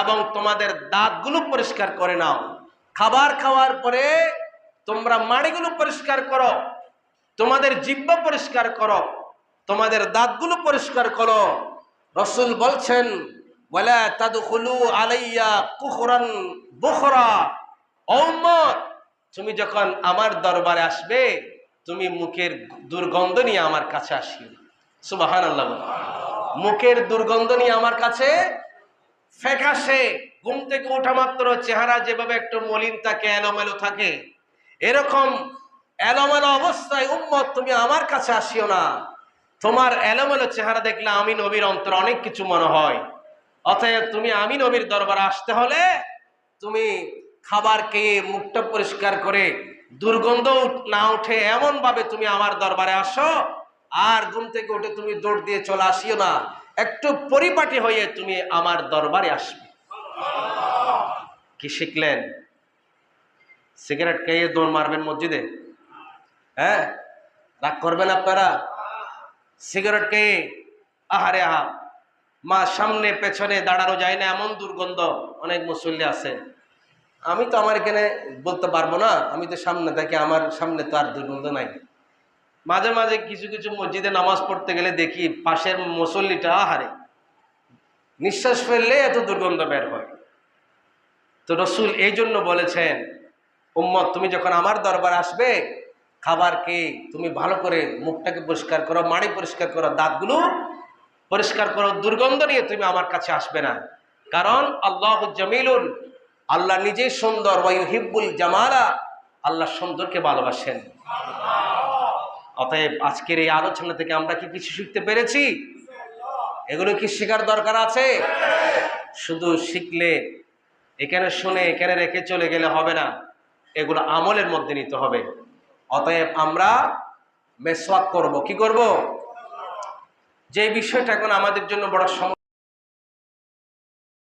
এবং তোমাদের দাঁতগুলো পরিষ্কার করে নাও। খাবার খাওয়ার পরে তোমরা মাড়িগুলো পরিষ্কার করো, তোমাদের জিব্বা পরিষ্কার করো, তোমাদের দাঁতগুলো পরিষ্কার করো। রসুল বলছেন তাদখুলু আলাইয়া তুমি যখন আমার দরবারে আসবে, তুমি মুখের দুর্গন্ধ নিয়ে আমার কাছে আসিও। সুবাহান আল্লাহ মুখের দুর্গন্ধ নিয়ে আমার কাছে ফ্যাকাশে, ঘুম থেকে ওঠা মাত্র চেহারা যেভাবে একটু মলিন থাকে, এলোমেলো থাকে, এরকম এলোমেলো অবস্থায়, উম্মত, তুমি আমার কাছে আসিও না। তোমার এলোমেলো চেহারা দেখলে আমি নবীর অন্তর অনেক কিছু মনে হয়। অতএব তুমি আমি নবীর দরবারে আসতে হলে তুমি খাবার খেয়ে মুখটা পরিষ্কার করে, দুর্গন্ধ না উঠে এমন ভাবে তুমি আমার দরবারে আসো, আর ঘুম থেকে উঠে তুমি দৌড় দিয়ে চলে আসিও না। একটু পরিপাটি হয়ে তুমি আমার দরবারে আসবে। কি শিখলেন? সিগারেট খেয়ে দৌড় মারবেন মসজিদে? হ্যাঁ? রাগ করবেন আপনারা? সিগারেট খেয়ে আহারে আহা, মা সামনে পেছনে দাঁড়ানো যায় না, এমন দুর্গন্ধ অনেক মুসল্লি আছে। আমি তো আমার এখানে বলতে পারব না, আমি তো সামনে থাকি, আমার সামনে তো আর দুর্গন্ধ নাই। মাঝে মাঝে কিছু কিছু মসজিদে নামাজ পড়তে গেলে দেখি পাশের মুসল্লিটা আহারে নিঃশ্বাস ফেললে এত দুর্গন্ধ বের হয়। তো রসুল এই জন্য বলেছেন, উম্মত, তুমি যখন আমার দরবার আসবে, খাবার খেয়ে তুমি ভালো করে মুখটাকে পরিষ্কার করো, মাড়ি পরিষ্কার করো, দাঁতগুলো পরিষ্কার করো, দুর্গন্ধ নিয়ে তুমি আমার কাছে আসবে না। কারণ আল্লাহ জামিলুন, আল্লাহ নিজেই সুন্দর ওয়াইহিব্বুল জামালা, আল্লাহ সুন্দরকে ভালোবাসেন। অতএব আজকের এই আলোচনা থেকে আমরা কি কিছু শিখতে পেরেছি? এগুলো কি শেখার দরকার আছে? শুধু শিখলে, এখানে শুনে, এখানে রেখে চলে গেলে হবে না। এগুলো আমলের মধ্যে নিতে হবে। অতএব আমরা মেসওয়াক করব। কি করব? যে বিষয়টা এখন আমাদের জন্য বড় সম